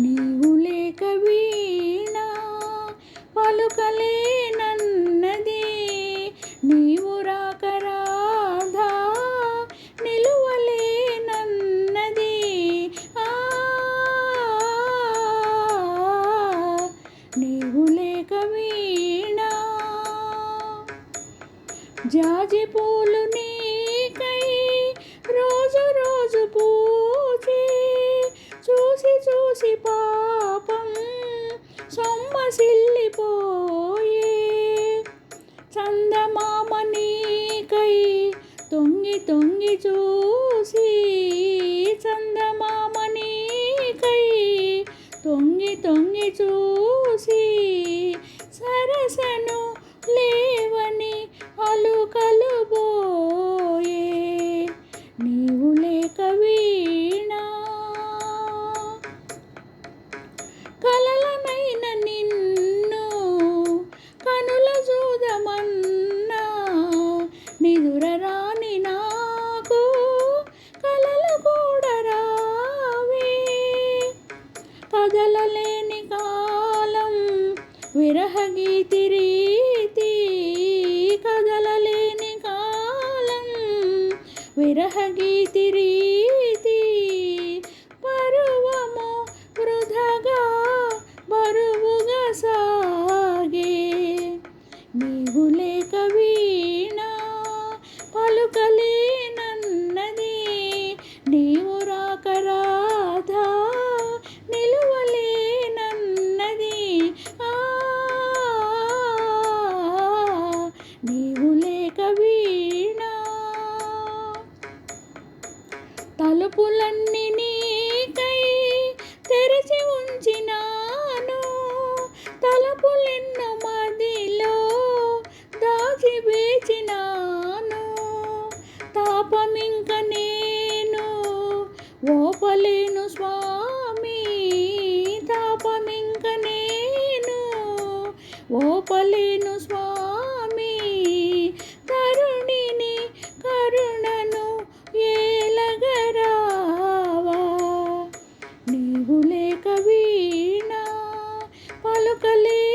నీవు లేక వీణా పలుకలేనన్నది నీవు రాక రాధా నిలువలేనన్నది ఆ నీవు లే వీణా జాజి పూలు నీకై రోజు రోజు పూచి చూసి చూసి పాపం సొమ్మసిల్లిపోయే చందమామ నీకై తొంగి తొంగి చూసి చందమామ నీకై తొంగి తొంగి చూసి కదలలేని కాలం విరహగీతి రీతి కదలలేని కాలం విరహగీతి రీతి పరువము వృధగా బరువుగా సాగే. నీవు లేక వీణ పలుకలే తలుపులన్నీ నీకై తెరిచి ఉంచినాను. తలుపులెన్నో మదిలో దాచి వేచినాను. తాపమింక నేను ఓపలేను స్వామి. తాపమింక నేను ఓపలేను స్వామి সকালে